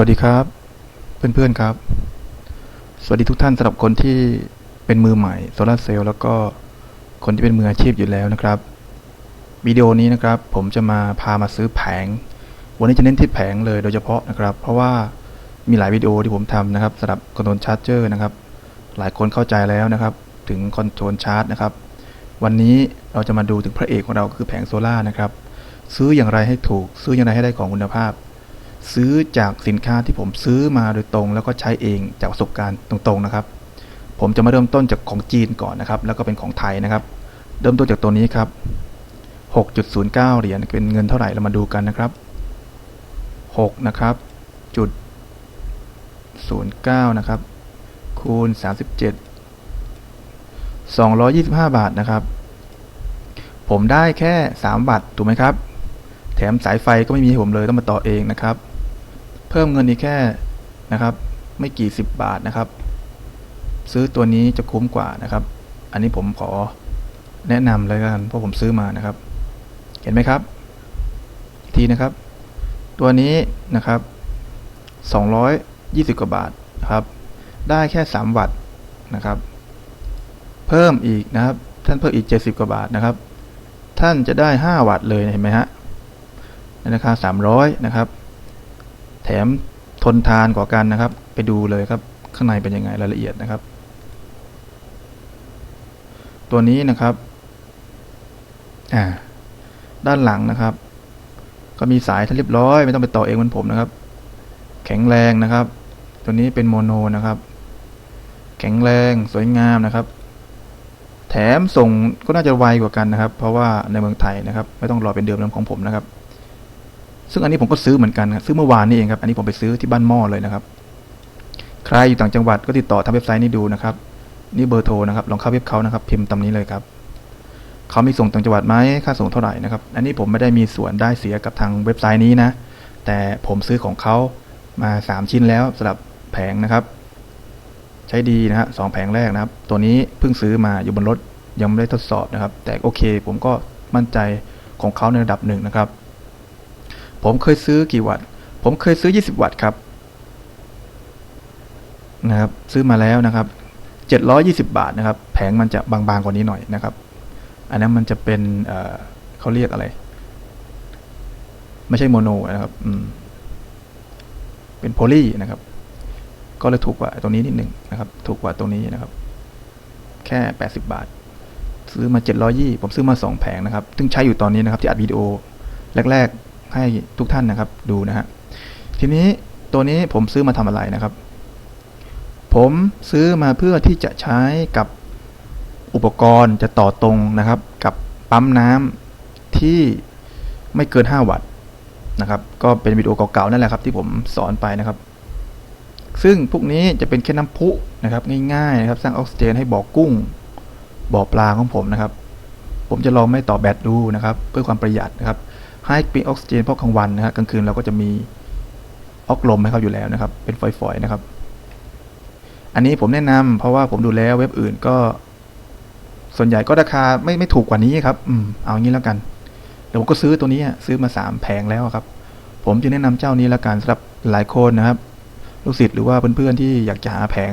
วัสดีครับ เพื่อนๆครับ สวัสดีทุกท่านสำหรับคนที่เป็นมือใหม่โซลาเซลล์แล้วก็คนที่เป็นมืออาชีพอยู่แล้วนะครับวิดีโอนี้นะครับ ผมจะมาพามาซื้อแผง วันนี้จะเน้นที่แผงเลยโดยเฉพาะนะครับ เพราะว่ามีหลายวิดีโอที่ผมทำนะครับสำหรับคอนโทรลชาร์จเจอร์นะครับ หลายคนเข้าใจแล้วนะครับ ถึงคอนโทรลชาร์จนะครับ วันนี้เราจะมาดูถึงพระเอกของเราคือแผงโซล่านะครับ ซื้ออย่างไรให้ถูก ซื้ออย่างไรให้ได้ของคุณภาพ ซื้อจากสินค้าที่ผมซื้อมาโดยตรง แล้วก็ใช้เองจากประสบการณ์ตรงๆนะครับ ผมจะมาเริ่มต้นจากของจีนก่อนนะครับ แล้วก็เป็นของไทยนะครับ เริ่มต้นจากตัวนี้ครับ 6.09 เหรียญเป็นเงินเท่าไหร่เรามาดูกันนะครับ 6 นะครับจุด09 นะครับ คูณ 37 225 บาทนะครับ ผมได้แค่ 3 บาทถูกไหมครับ แถมสายไฟก็ไม่มีให้ผมเลยต้องมาต่อเองนะครับ เพิ่มเงินอีกแค่นะครับ ไม่กี่สิบบาทนะครับ ซื้อตัวนี้จะคุ้มกว่านะครับ อันนี้ผมขอแนะนำเลยกันเพราะผมซื้อมานะครับ เห็นไหมครับ ทีนะครับ ตัวนี้นะครับ 220 กว่าบาทนะครับ ได้แค่ 3 วัตต์นะครับ เพิ่มอีกนะครับ ท่านเพิ่มอีก 70 กว่าบาทนะครับ ท่านจะได้ 5 วัตต์เลยเห็นไหมฮะ ราคา 300 นะครับ แถมทนทานกว่ากันนะครับ ไปดูเลยครับ ข้างในเป็นยังไงรายละเอียดนะครับ ตัวนี้นะครับอ่าด้านหลังนะครับ ก็มีสายท่านเรียบร้อย ไม่ต้องไปต่อเองเหมือนผมนะครับ แข็งแรงนะครับ ตัวนี้เป็นโมโนนะครับ แข็งแรงสวยงามนะครับ แถมส่งก็น่าจะไวกว่ากันนะครับ เพราะว่าในเมืองไทยนะครับ ไม่ต้องรอเป็นเดือนน้ำของผมนะครับ ซึ่งอันนี้ผมก็ซื้อเหมือนกันครับซื้อเมื่อวานนี่เองครับ อันนี้ผมไปซื้อที่บ้านหม้อเลยนะครับ ใครอยู่ต่างจังหวัดก็ติดต่อทางเว็บไซต์นี้ดูนะครับ นี่เบอร์โทรนะครับ ลองเข้าเว็บเขานะครับ พิมพ์ตามนี้เลยครับ เขามีส่งต่างจังหวัดไหมค่าส่งเท่าไหร่นะครับ อันนี้ผมไม่ได้มีส่วนได้เสียกับทางเว็บไซต์นี้นะ แต่ผมซื้อของเขามา 3 ชิ้นแล้วสำหรับแผงนะครับ ใช้ดีนะฮะสองแผงแรกนะครับ ตัวนี้เพิ่งซื้อมาอยู่บนรถยังไม่ได้ทดสอบนะครับ แต่โอเค ผมก็มั่นใจของเขาในระดับหนึ่งนะครับ ผมเคยซื้อกี่วัตต์ ผมเคยซื้อ 20 วัตต์ครับ นะครับ ซื้อมาแล้วนะครับ 720 บาทนะครับ แผงมันจะบางๆกว่านี้หน่อยนะครับ อันนั้นมันจะเป็นเเขาเรียกอะไร ไม่ใช่โมโนนะครับ อืม เป็นโพลีนะครับ ก็เลยถูกกว่าตัวนี้นิดหนึ่งนะครับ ถูกกว่าตัวนี้นะครับ แค่ 80 บาท ซื้อมา 720 ผมซื้อมา 2 แผงนะครับ ซึ่งใช้อยู่ตอนนี้นะครับ ที่อัดวิดีโอ แรก ๆ ให้ทุกท่านนะครับดูนะฮะทีนี้ตัวนี้ผมซื้อมาทำอะไรนะครับ ผมซื้อมาเพื่อที่จะใช้กับอุปกรณ์จะต่อตรงนะครับ กับปั๊มน้ำที่ไม่เกิน 5 วัตต์นะครับ ก็เป็นวิดีโอเก่าๆนั่นแหละครับที่ผมสอนไปนะครับ ซึ่งพวกนี้จะเป็นแค่น้ำพุนะครับ ง่ายๆนะครับ สร้างออกซิเจนให้บ่อกุ้งบ่อปลาของผมนะครับ ผมจะลองไม่ต่อแบตดูนะครับ เพื่อความประหยัดนะครับ ให้ปีออกซิเจนเพราะกลางวันนะครับกลางคืนเราก็จะมีออกลมให้เขาอยู่แล้วนะครับ เป็นฝอยๆนะครับ อันนี้ผมแนะนำเพราะว่าผมดูแล้วเว็บอื่นก็ ส่วนใหญ่ก็ราคาไม่ไม่ถูกกว่านี้ครับอืมเอางี้แล้วกันเดี๋ยวผมก็ซื้อตัวนี้ซื้อมาสามแผงแล้วครับ ผมจะแนะนำเจ้านี้แล้วกันสำหรับหลายคนนะครับลูกศิษย์หรือว่าเพื่อนๆที่อยากจะหาแผง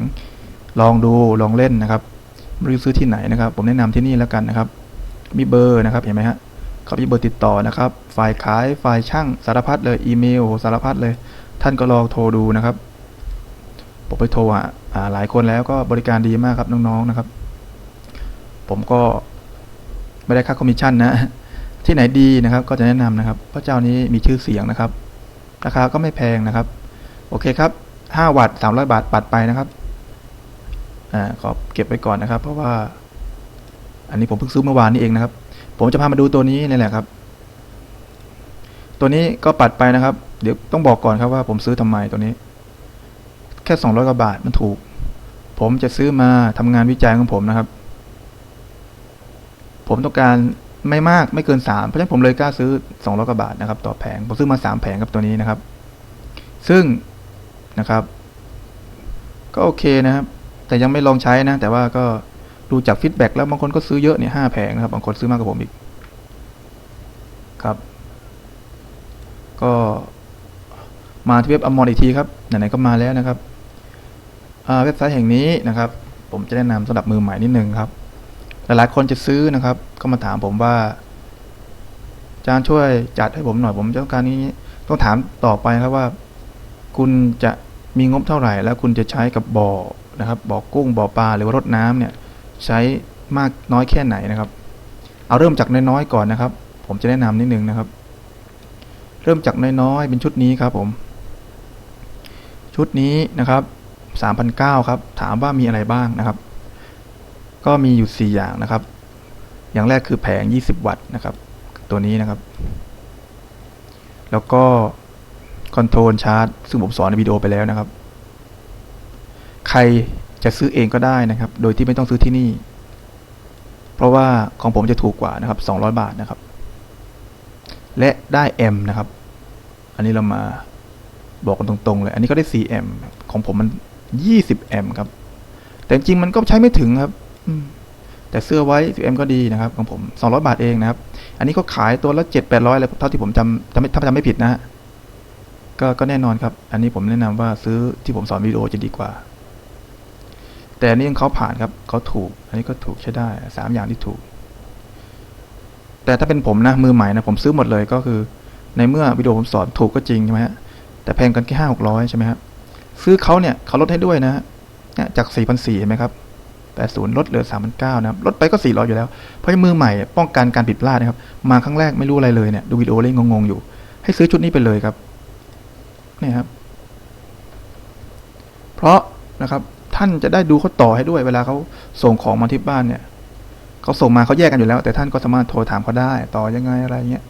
ลองดูลองเล่นนะครับไม่รู้ซื้อที่ไหนนะครับ ผมแนะนำที่นี่แล้วกันนะครับ มีเบอร์นะครับเห็นไหมฮะ เขามีเบอร์ติดต่อนะครับ ฝ่ายขาย ฝ่ายช่าง สารพัดเลย อีเมล สารพัดเลย ท่านก็ลองโทรดูนะครับ ผมไปโทรอะหลายคนแล้วก็บริการดีมากครับน้องๆนะครับ ผมก็ไม่ได้ค่าคอมมิชชั่นนะ ที่ไหนดีนะครับ ก็จะแนะนำนะครับ เพราะเจ้านี้มีชื่อเสียงนะครับ ราคาก็ไม่แพงนะครับ โอเคครับ 5 วัตต์300 บาทปัดไปนะครับ อ่าขอเก็บไว้ก่อนนะครับ เพราะว่า อันนี้ผมเพิ่งซื้อเมื่อวานนี้เองนะครับ ผมจะพามาดูตัวนี้นี่แหละครับ ตัวนี้ก็ปัดไปนะครับ เดี๋ยวต้องบอกก่อนครับว่าผมซื้อทำไมตัวนี้ แค่200กว่าบาทมันถูก ผมจะซื้อมาทำงานวิจัยของผมนะครับ ผมต้องการไม่มากไม่เกินสามเพราะฉะนั้นผมเลยกล้าซื้อ200กว่าบาทนะครับ ต่อแผงผมซื้อมา 3 แผงกับตัวนี้นะครับ ซึ่งนะครับ ก็โอเคนะครับ แต่ยังไม่ลองใช้นะ แต่ว่าก็ ดูจากฟีดแบ็กแล้วบางคนก็ซื้อเยอะเนี่ยห้าแผงนะครับ บางคนซื้อมากกว่าผมอีก ครับ ก็มาที่เว็บอมรอีกทีครับ ไหนๆก็มาแล้วนะครับเว็บไซต์แห่งนี้นะครับ ผมจะแนะนำสำหรับมือใหม่นิดนึงครับ หลายๆคนจะซื้อนะครับ ก็มาถามผมว่าจารย์ช่วยจัดให้ผมหน่อยผมต้องการนี้ต้องถามต่อไปครับว่า คุณจะมีงบเท่าไหร่ แล้วคุณจะใช้กับบ่อนะครับบ่อกุ้งบ่อปลาหรือว่ารดน้ำเนี่ย ใช้มากน้อยแค่ไหนนะครับ เอาเริ่มจากน้อยๆก่อนนะครับ ผมจะแนะนำนิดนึงนะครับ เริ่มจากน้อยๆเป็นชุดนี้ครับผม ชุดนี้นะครับ3,009ครับ ถามว่ามีอะไรบ้างนะครับ ก็มีอยู่ 4 อย่างนะครับ อย่างแรกคือแผง 20 วัตต์นะครับ ตัวนี้นะครับ แล้วก็คอนโทรลชาร์จซึ่งผมสอนในวิดีโอไปแล้วนะครับ ใคร จะซื้อเองก็ได้นะครับ โดยที่ไม่ต้องซื้อที่นี่ เพราะว่าของผมจะถูกกว่านะครับ 200 บาทนะครับ และได้แอมนะครับ อันนี้เรามาบอกกันตรงๆเลย อันนี้ก็ได้4แอมของผมมัน 20แอมครับ แต่จริงๆมันก็ใช้ไม่ถึงครับแต่เสื้อไว้ 10แอมก็ดีนะครับ ของผม 200 บาทเองนะครับ อันนี้ก็ขายตัวละ 7 800อะไรเท่าที่ผมจำจำไม่ถ้าจำไม่ผิดนะฮะก็ก็แน่นอนครับ อันนี้ผมแนะนำว่าซื้อที่ผมสอนวิดีโอจะดีกว่า แต่อันนี้เขาผ่านครับเขาถูก อันนี้ก็ถูกใช้ได้สามอย่างที่ถูก แต่ถ้าเป็นผมนะมือใหม่นะผมซื้อหมดเลยก็คือ ในเมื่อวิดีโอผมสอนถูกก็จริงใช่ไหมฮะแต่แพงกันแค่ห้าหกร้อยใช่ไหมครับซื้อเขาเนี่ยเขาลดให้ด้วยนะฮะเนี่ยจากสี่พันสี่เห็นไหมครับแปดศูนย์ลดเหลือสามพันเก้านะครับลดไปก็สี่ร้อยอยู่แล้ว เพราะมือใหม่ป้องกันการผิดพลาดนะครับ มาครั้งแรกไม่รู้อะไรเลยเนี่ยดูวิดีโอเล่นงงๆอยู่ ให้ซื้อชุดนี้ไปเลยครับเนี่ยครับ เพราะนะครับ ท่านจะได้ดูเขาต่อให้ด้วย เวลาเขาส่งของมาที่บ้านเนี่ยเขาส่งมาเขาแยกกันอยู่แล้ว แต่ท่านก็สามารถโทรถามเขาได้ ต่อยังไงอะไรเงี้ย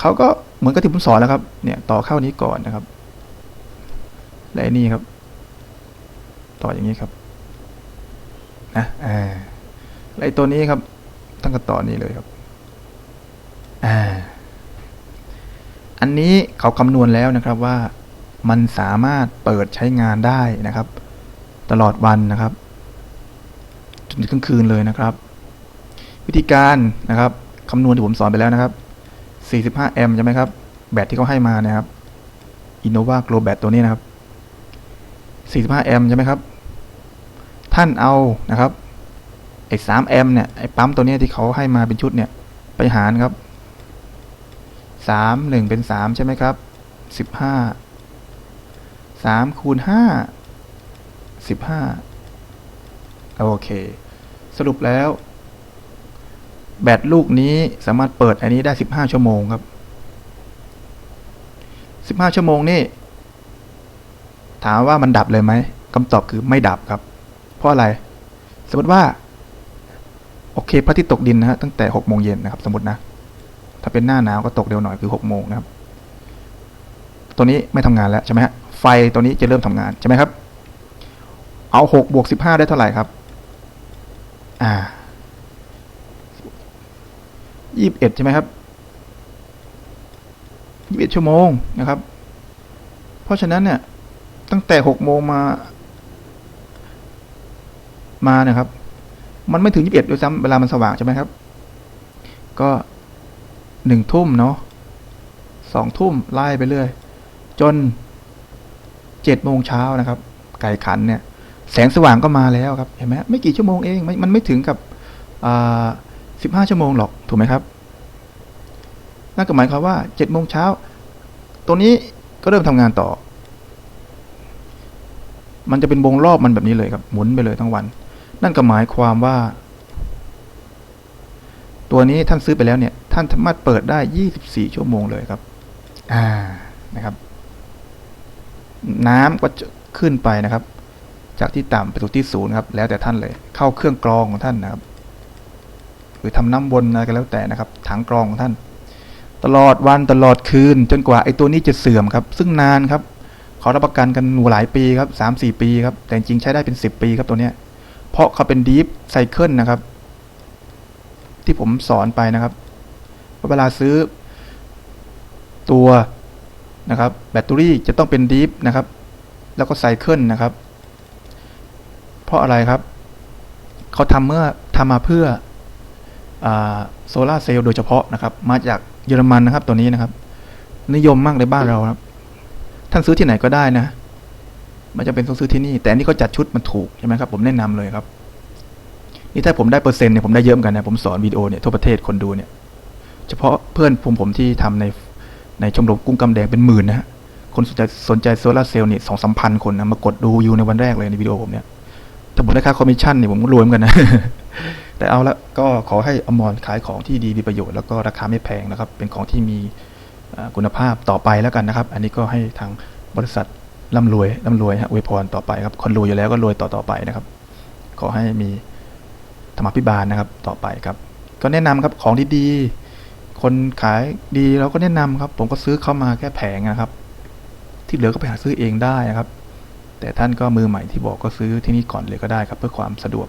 เขาก็เหมือนกับที่ผมสอนแล้วครับ เนี่ย ต่อเข้านี้ก่อนนะครับ และนี่ครับ ต่ออย่างนี้ครับ นะอ่าและตัวนี้ครับท่านก็ต่อนี้เลยครับอ่าอันนี้เขาคำนวณแล้วนะครับว่ามันสามารถเปิดใช้งานได้นะครับ ตลอดวันนะครับจนถึงกลางคืนเลยนะครับ วิธีการนะครับคำนวณที่ผมสอนไปแล้วนะครับ 45 แอมป์ใช่ไหมครับ แบตที่เขาให้มานะครับ Innova Glow Bat ตัวนี้นะครับ 45 แอมป์ใช่ไหมครับ ท่านเอานะครับไอ้3แอมป์เนี่ยไอ้ปั๊มตัวนี้ที่เขาให้มาเป็นชุดเนี่ยไปหารครับสามหนึ่งเป็นสามใช่ไหมครับสิบห้าสามคูณห้าสิบห้าโอเค สรุปแล้ว แบตลูกนี้สามารถเปิดอันนี้ได้สิบห้าชั่วโมงครับสิบห้าชั่วโมงนี่ ถามว่ามันดับเลยไหมคำตอบคือไม่ดับครับ เพราะอะไร สมมติว่า โอเคพระอาทิตย์ตกดินนะฮะตั้งแต่หกโมงเย็นนะครับ สมมตินะ ถ้าเป็นหน้าหนาวก็ตกเร็วหน่อยคือหกโมงนะครับ ตัวนี้ไม่ทำงานแล้วใช่ไหมฮะไฟตัวนี้จะเริ่มทำงานใช่ไหมครับ เอาหกบวกสิบห้าได้เท่าไหร่ครับ อ่ายี่สิบเอ็ดใช่ไหมครับยี่สิบเอ็ดชั่วโมงนะครับ เพราะฉะนั้นเนี่ย ตั้งแต่หกโมงมา มานะครับ มันไม่ถึงยี่สิบเอ็ดด้วยซ้ำเวลามันสว่างใช่ไหมครับ ก็หนึ่งทุ่มเนาะสองทุ่มไล่ไปเรื่อย จนเจ็ดโมงเช้านะครับ ไก่ขันเนี่ย แสงสว่างก็มาแล้วครับเห็นไหมไม่กี่ชั่วโมงเองมันไม่ถึงกับสิบห้าชั่วโมงหรอกถูกไหมครับนั่นก็หมายความว่าเจ็ดโมงเช้าตัวนี้ก็เริ่มทำงานต่อ มันจะเป็นวงรอบมันแบบนี้เลยครับ หมุนไปเลยทั้งวัน นั่นก็หมายความว่า ตัวนี้ท่านซื้อไปแล้วเนี่ย ท่านสามารถเปิดได้24ชั่วโมงเลยครับ อ่านะครับ น้ำก็ขึ้นไปนะครับ จากที่ต่ำไปสู่ที่สูงครับ แล้วแต่ท่านเลย เข้าเครื่องกรองของท่านนะครับ หรือทำน้ำวนอะไรก็แล้วแต่นะครับ ถังกรองของท่าน ตลอดวันตลอดคืน จนกว่าไอ้ตัวนี้จะเสื่อมครับ ซึ่งนานครับขอรับประกันกันหลายปีครับสามสี่ปีครับ แต่จริงใช้ได้เป็นสิบปีครับตัวเนี้ย เพราะเขาเป็นดีฟไซเคิลนะครับ ที่ผมสอนไปนะครับว่าเวลาซื้อตัวนะครับแบตเตอรี่จะต้องเป็นดีฟนะครับ แล้วก็ไซเคิลนะครับ ราะอะไรครับ เขาทำเมื่อทำมาเพื่อโซลาเซลล์โดยเฉพาะนะครับ มาจากเยอรมันนะครับ ตัวนี้นะครับ นิยมมากในบ้านเราครับ ท่านซื้อที่ไหนก็ได้นะไม่จำเป็นต้องซื้อที่นี่ แต่อันนี้เขาจัดชุดมันถูกใช่ไหมครับ ผมแนะนำเลยครับ นี่ถ้าผมได้เปอร์เซ็นต์เนี่ยผมได้เยอะเหมือนกันนะผมสอนวิดีโอเนี่ยทั่วประเทศคนดูเนี่ย เฉพาะเพื่อนผมผมที่ทำในในชมรมกุ้งกำแดงเป็นหมื่นนะฮะคนสนใจสนใจโซลาเซลล์เนี่ยสองสามพันคนนะมากดดูอยู่ในวันแรกเลยในวิดีโอผมเนี่ย ถ้าผมได้ค่าคอมมิชชั่นเนี่ยผมก็รวยเหมือนกันนะ แต่เอาละก็ขอให้อมรขายของที่ดีมีประโยชน์แล้วก็ราคาไม่แพงนะครับ เป็นของที่มีคุณภาพต่อไปแล้วกันนะครับ อันนี้ก็ให้ทางบริษัทร่ำรวยร่ำรวยฮะอวยพรต่อไปครับ คนรวยอยู่แล้วก็รวยต่อต่อไปนะครับ ขอให้มีธรรมาภิบาลนะครับต่อไปครับ ก็แนะนำครับของดีๆ คนขายดีเราก็แนะนำครับ ผมก็ซื้อเข้ามาแค่แผงนะครับ ที่เหลือก็ไปหาซื้อเองได้นะครับ แต่ท่านก็มือใหม่ที่บอกก็ซื้อที่นี่ก่อนเลยก็ได้ครับ เพื่อความสะดวก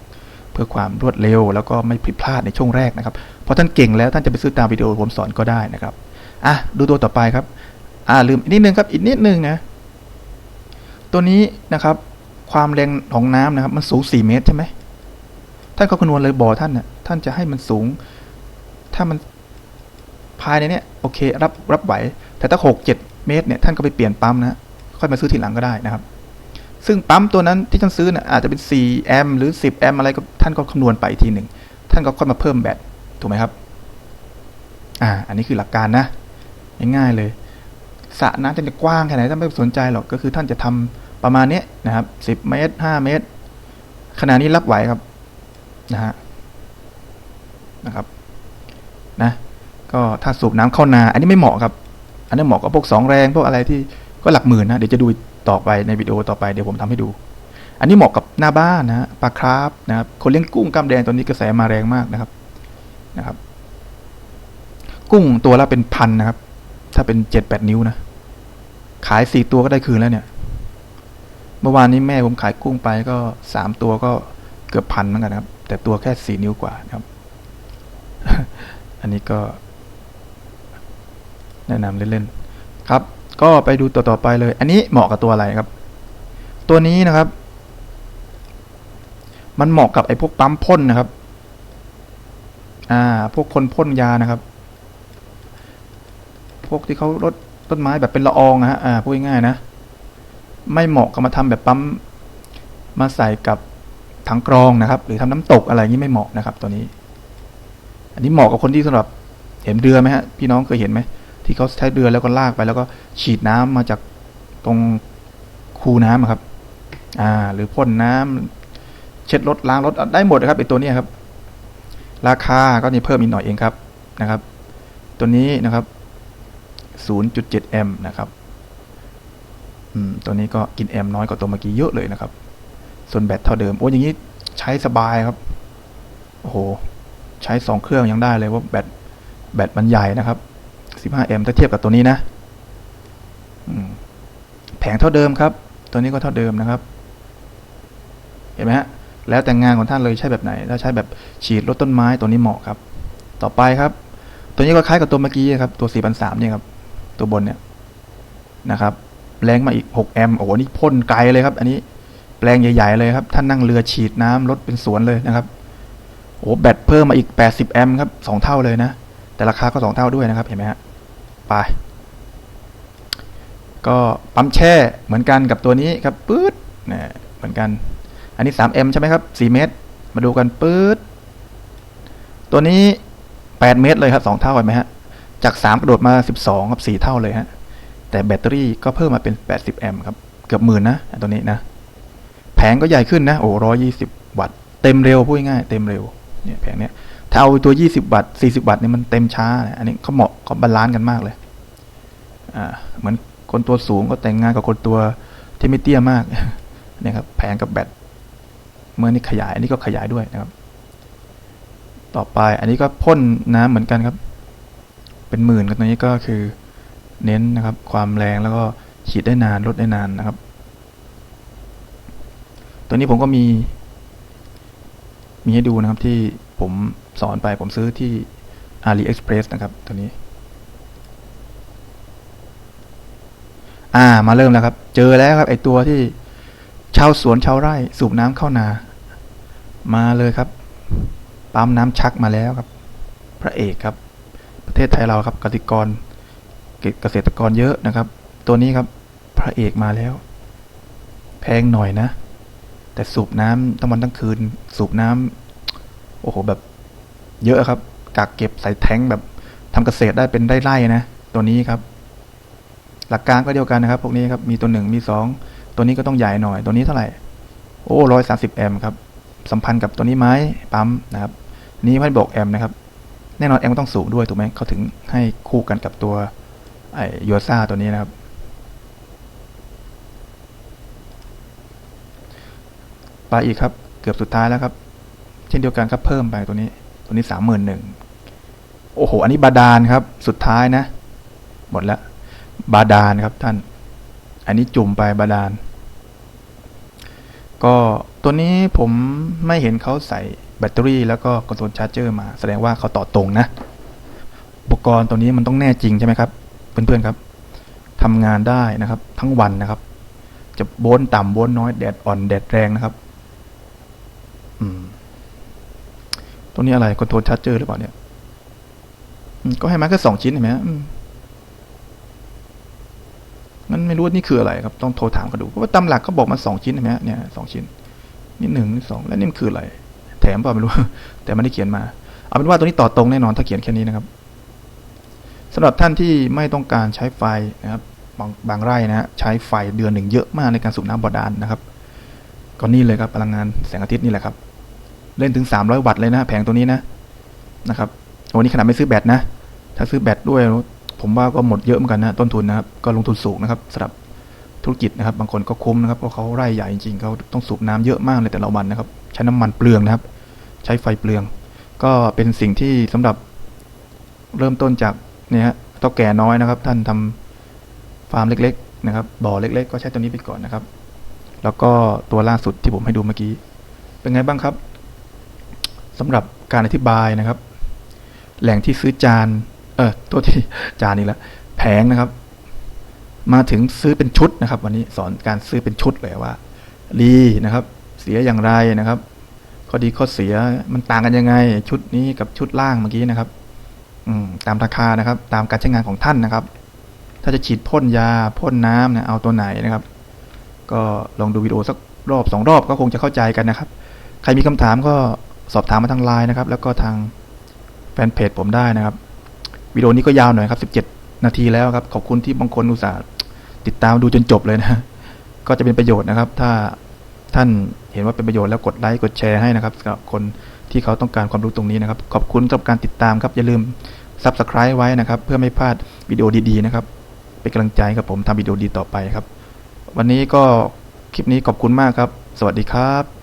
เพื่อความรวดเร็ว แล้วก็ไม่ผิดพลาดในช่วงแรกนะครับเพราะท่านเก่งแล้วท่านจะไปซื้อตามวิดีโอผมสอนก็ได้นะครับอะดูตัวต่อไปครับอ่าลืมอีกนิดนึงครับอีกนิดนึงนะตัวนี้นะครับความแรงของน้ำนะครับ มันสูง 4 เมตรใช่ไหมท่านก็คำนวณเลยบ่อท่านน่ะท่านจะให้มันสูง ถ้ามันภายในเนี้ยโอเค รับรับไหว แต่ถ้าหกเจ็ดเมตรเนี่ยท่านก็ไปเปลี่ยนปั๊มนะค่อยมาซื้อทีหลังก็ได้นะครับ ซึ่งปั๊มตัวนั้นที่ท่านซื้อน่ะอาจจะเป็น 4 แอมป์หรือ 10 แอมป์อะไรก็ท่านก็คำนวณไปทีหนึ่ง ท่านก็ค่อยมาเพิ่มแบตถูกไหมครับ อ่า อันนี้คือหลักการนะ ง่ายๆเลยสระน้ำท่านจะกว้างแค่ไหนท่านไม่สนใจหรอกก็คือท่านจะทำประมาณนี้นะครับ 10 เมตร 5 เมตร ขนาดนี้รับไหวครับนะฮะนะครับนะก็ถ้าสูบน้ำเข้านา อันนี้ไม่เหมาะครับ อันนี้เหมาะกับพวกสองแรงพวกอะไรที่ก็หลักหมื่นนะเดี๋ยวจะดู ต่อไปในวิดีโอต่อไปเดี๋ยวผมทำให้ดู อันนี้เหมาะกับหน้าบ้านนะปลาคราฟนะครับคนเลี้ยงกุ้งกล้ามแดงตอนนี้กระแสมาแรงมากนะครับนะครับ กุ้งตัวละเป็นพันนะครับ ถ้าเป็นเจ็ดแปดนิ้วนะ ขายสี่ตัวก็ได้คืนแล้วเนี่ย เมื่อวานนี้แม่ผมขายกุ้งไปก็สามตัวก็เกือบพันเหมือนกันครับ แต่ตัวแค่สี่นิ้วกว่านะครับ อันนี้ก็แนะนำเล่นๆครับ ก็ไปดูตัวต่อไปเลย อันนี้เหมาะกับตัวอะไรครับ ตัวนี้นะครับ มันเหมาะกับไอ้พวกปั๊มพ่นนะครับ อ่า พวกคนพ่นยานะครับ พวกที่เขารดต้นไม้แบบเป็นละอองนะฮะ อ่า พูดง่ายๆนะ ไม่เหมาะกับมาทำแบบปั๊ม มาใส่กับถังกรองนะครับ หรือทำน้ำตกอะไรอย่างนี้ไม่เหมาะนะครับ ตัวนี้ อันนี้เหมาะกับคนที่สำหรับเห็นเรือไหมฮะ พี่น้องเคยเห็นไหม ที่เขาใช้เรือแล้วก็ลากไป แล้วก็ฉีดน้ำมาจากตรงคูน้ำอะครับ อ่า หรือพ่นน้ำเช็ดรถล้างรถได้หมดนะครับไอตัวนี้ครับ ราคาก็นี่เพิ่มอีกหน่อยเองครับนะครับ ตัวนี้นะครับ 0.7 แอมป์นะครับอืมตัวนี้ก็กินแอมป์น้อยกว่าตัวเมื่อกี้เยอะเลยนะครับ ส่วนแบตเท่าเดิม โอ้ยอย่างนี้ใช้สบายครับ โอ้โห ใช้สองเครื่องยังได้เลยว่าแบต แบตมันใหญ่นะครับ 15 แอมป์ถ้าเทียบกับตัวนี้นะแผงเท่าเดิมครับ ตัวนี้ก็เท่าเดิมนะครับ เห็นไหมฮะแล้วแต่งานของท่านเลยใช้แบบไหน ถ้าใช้แบบฉีดลดต้นไม้ตัวนี้เหมาะครับ ต่อไปครับ ตัวนี้ก็คล้ายกับตัวเมื่อกี้ครับ ตัว 4,300เนี่ยครับ ตัวบนเนี่ยนะครับแรงมาอีก 6 แอมป์โอ้โหนี่พ่นไกลเลยครับ อันนี้แปลงใหญ่ๆเลยครับท่านนั่งเรือฉีดน้ำรถเป็นสวนเลยนะครับโอ้แบตเพิ่มมาอีก 80 แอมป์ครับสองเท่าเลยนะ แต่ราคาก็สองเท่าด้วยนะครับ เห็นไหมฮะ ไป ก็ปั๊มแช่เหมือนกันกับตัวนี้ครับปื๊ดเนี่ยเหมือนกัน อันนี้ 3M ใช่ไหมครับ 4 เมตร มาดูกันปื๊ดตัวนี้ 8 เมตรเลยครับ 2 เท่าเห็นไหมฮะ จาก 3 กระโดดมา 12ครับ4เท่าเลยฮะ แต่แบตเตอรี่ก็เพิ่มมาเป็น 80 แอมป์ครับ เกือบหมื่นนะตัวนี้นะ แผงก็ใหญ่ขึ้นนะ โอ้ร้อยยี่สิบวัตต์ เต็มเร็วพูดง่าย เต็มเร็ว เนี่ยแผงเนี้ย ถ้าเอาตัว20วัตต์40วัตต์เนี่ยมันเต็มช้า อันนี้เขาเหมาะเขาบาลานซ์กันมากเลย อ่า เหมือนคนตัวสูงก็แต่งงานกับคนตัวที่ไม่เตี้ยมากเนี่ยครับ แผงกับแบตเมื่อนี้ขยาย อันนี้ก็ขยายด้วยนะครับ ต่อไปอันนี้ก็พ่นน้ำเหมือนกันครับ เป็นหมื่นกันตัวนี้ก็คือเน้นนะครับ ความแรงแล้วก็ฉีดได้นานลดได้นานนะครับ ตัวนี้ผมก็มี มีให้ดูนะครับที่ ผมสอนไปผมซื้อที่ AliExpress นะครับ ตัวนี้ อ่ามาเริ่มแล้วครับ เจอแล้วครับ ไอตัวที่ชาวสวนชาวไร่ สูบน้ำเข้านา มาเลยครับปั๊มน้ำชักมาแล้วครับ พระเอกครับ ประเทศไทยเราครับเกษตรกรเกษตรกรเยอะนะครับ ตัวนี้ครับพระเอกมาแล้ว แพงหน่อยนะ แต่สูบน้ำทั้งวันทั้งคืน สูบน้ำ โอ้โหแบบเยอะครับกักเก็บใส่แท้งแบบทำเกษตรได้เป็นไร่ๆนะตัวนี้ครับ หลักการก็เดียวกันนะครับ พวกนี้ครับมีตัวหนึ่งมีสองตัวนี้ก็ต้องใหญ่หน่อย ตัวนี้เท่าไหร่โอ้ร้อยสาสิบแอมป์ครับ สัมพันธ์กับตัวนี้ไหมปั๊มนะครับ นี้ไม่บอกแอมป์นะครับ แน่นอนแอมป์ต้องสูงด้วยถูกไหมเขาถึงให้คู่กันกับตัวไอยูซ่าตัวนี้นะครับ ไปอีกครับ เกือบสุดท้ายแล้วครับ เช่นเดียวกันครับเพิ่มไปตัวนี้ ตัวนี้สามหมื่นหนึ่งโอ้โห อันนี้บาดาลครับ สุดท้ายนะ หมดแล้ว บาดาลครับท่าน อันนี้จุ่มไปบาดาล ก็ตัวนี้ผมไม่เห็นเขาใส่แบตเตอรี่แล้วก็คอนโทรลชาร์จเจอร์มา แสดงว่าเขาต่อตรงนะ อุปกรณ์ตัวนี้มันต้องแน่จริงใช่ไหมครับ เพื่อนๆครับทำงานได้นะครับ ทั้งวันนะครับ จะโบนต่ำโบนน้อยแดดอ่อนแดดแรงนะครับ อืม ตัวนี้อะไรคอนโทรลชาร์จเจอร์หรือเปล่าเนี่ยก็ให้มาแค่สองชิ้นเห็นไหมอืมมันไม่รู้ว่านี่คืออะไรครับ ต้องโทรถามเขาดูเพราะว่าตำหลักเขาบอกมาสองชิ้นเห็นไหมเนี่ยสองชิ้น นี่หนึ่งนี่สองแล้วนี่มันคืออะไร แถมเปล่าไม่รู้ แต่ไม่ได้เขียนมา เอาเป็นว่าตัวนี้ต่อตรงแน่นอนถ้าเขียนแค่นี้นะครับสำหรับท่านที่ไม่ต้องการใช้ไฟนะครับบางบางไร่นะฮะใช้ไฟเดือนหนึ่งเยอะมากในการสูบน้ำบาดาลนะครับ ก็นี่เลยครับพลังงานแสงอาทิตย์นี่แหละครับ เล่นถึง 300 วัตต์เลยนะแผงตัวนี้นะนะครับโอ้นี่ขนาดไม่ซื้อแบตนะ ถ้าซื้อแบตด้วย ผมว่าก็หมดเยอะเหมือนกันนะต้นทุนนะครับก็ลงทุนสูงนะครับสำหรับธุรกิจนะครับ บางคนก็คุ้มนะครับเพราะเขาไร่ใหญ่จริงๆเขาต้องสูบน้ำเยอะมากเลยแต่ละวันนะครับ ใช้น้ำมันเปลืองนะครับ ใช้ไฟเปลือง ก็เป็นสิ่งที่สำหรับเริ่มต้นจากเนี่ยฮะเท่าแก่น้อยนะครับ ท่านทำฟาร์มเล็ก ๆ นะครับ บ่อเล็ก ๆ ก็ใช้ตัวนี้ไปก่อนนะครับ แล้วก็ตัวล่าสุดที่ผมให้ดูเมื่อกี้ เป็นไงบ้างครับ สำหรับการอธิบายนะครับ แหล่งที่ซื้อจาน เออตัวที่จานนี้ละแผงนะครับ มาถึงซื้อเป็นชุดนะครับ วันนี้สอนการซื้อเป็นชุดเลยว่ารีนะครับ เสียอย่างไรนะครับ ข้อดีข้อเสียมันต่างกันยังไง ชุดนี้กับชุดล่างเมื่อกี้นะครับ อืมตามราคานะครับ ตามการใช้งานของท่านนะครับ ถ้าจะฉีดพ่นยาพ่นน้ำเนี่ยเอาตัวไหนนะครับ ก็ลองดูวิดีโอสักรอบสองรอบก็คงจะเข้าใจกันนะครับ ใครมีคำถามก็ สอบถามมาทางไลน์นะครับ แล้วก็ทางแฟนเพจผมได้นะครับวิดีโอนี้ก็ยาวหน่อยครับ 17 นาทีแล้วครับ ขอบคุณที่บางคนอุตส่าห์ติดตามดูจนจบเลยนะ ก็จะเป็นประโยชน์นะครับ ถ้าท่านเห็นว่าเป็นประโยชน์แล้วกดไลค์กดแชร์ให้นะครับสำหรับคนที่เขาต้องการความรู้ตรงนี้นะครับ ขอบคุณสำหรับการติดตามครับ อย่าลืม Subscribe ไว้นะครับ เพื่อไม่พลาดวิดีโอดีๆนะครับ เป็นกำลังใจกับผมทำวิดีโอดีต่อไปครับ วันนี้ก็คลิปนี้ขอบคุณมากครับ สวัสดีครับ